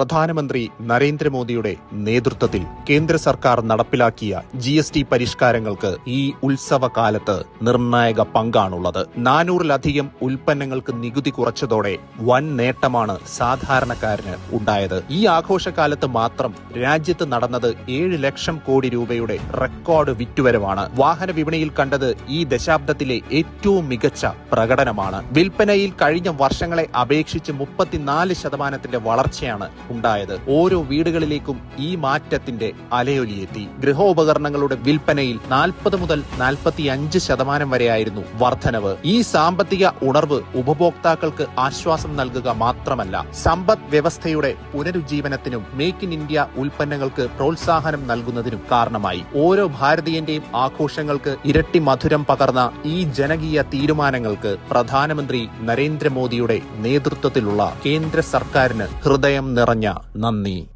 പ്രധാനമന്ത്രി നരേന്ദ്രമോദിയുടെ നേതൃത്വത്തിൽ കേന്ദ്ര സർക്കാർ നടപ്പിലാക്കിയ ജി എസ് ടി പരിഷ്കാരങ്ങൾക്ക് ഈ ഉത്സവകാലത്ത് നിർണായക പങ്കാണുള്ളത്. നാനൂറിലധികം ഉൽപ്പന്നങ്ങൾക്ക് നികുതി കുറച്ചതോടെ വൻ നേട്ടമാണ് സാധാരണക്കാരന് ഉണ്ടായത്. ഈ ആഘോഷകാലത്ത് മാത്രം രാജ്യത്ത് നടന്നത് ഏഴ് ലക്ഷം കോടി രൂപയുടെ റെക്കോർഡ് വിറ്റുവരവാണ്. വാഹന വിപണിയിൽ കണ്ടത് ഈ ദശാബ്ദത്തിലെ ഏറ്റവും മികച്ച പ്രകടനമാണ്. വിൽപ്പനയിൽ കഴിഞ്ഞ വർഷങ്ങളെ അപേക്ഷിച്ച് മുപ്പത്തിനാല് ശതമാനത്തിന്റെ വളർച്ചയാണ് ഉണ്ടായത്. ഓരോ വീടുകളിലേക്കും ഈ മാറ്റത്തിന്റെ അലയൊലിയെത്തി. ഗൃഹോപകരണങ്ങളുടെ വിൽപ്പനയിൽ നാൽപ്പത് മുതൽ നാൽപ്പത്തി അഞ്ച് ശതമാനം വരെയായിരുന്നു വർധനവ്. ഈ സാമ്പത്തിക ഉണർവ് ഉപഭോക്താക്കൾക്ക് ആശ്വാസം നൽകുക മാത്രമല്ല സമ്പദ് വ്യവസ്ഥയുടെ പുനരുജ്ജീവനത്തിനും മേക്ക് ഇൻ ഇന്ത്യ ഉൽപ്പന്നങ്ങൾക്ക് പ്രോത്സാഹനം നൽകുന്നതിനും കാരണമായി. ഓരോ ഭാരതീയന്റെയും ആഘോഷങ്ങൾക്ക് ഇരട്ടി മധുരം പകർന്ന ഈ ജനകീയ തീരുമാനങ്ങൾക്ക് പ്രധാനമന്ത്രി നരേന്ദ്രമോദിയുടെ നേതൃത്വത്തിലുള്ള കേന്ദ്ര സർക്കാരിന് ഹൃദയം നിറഞ്ഞ നന്ദി.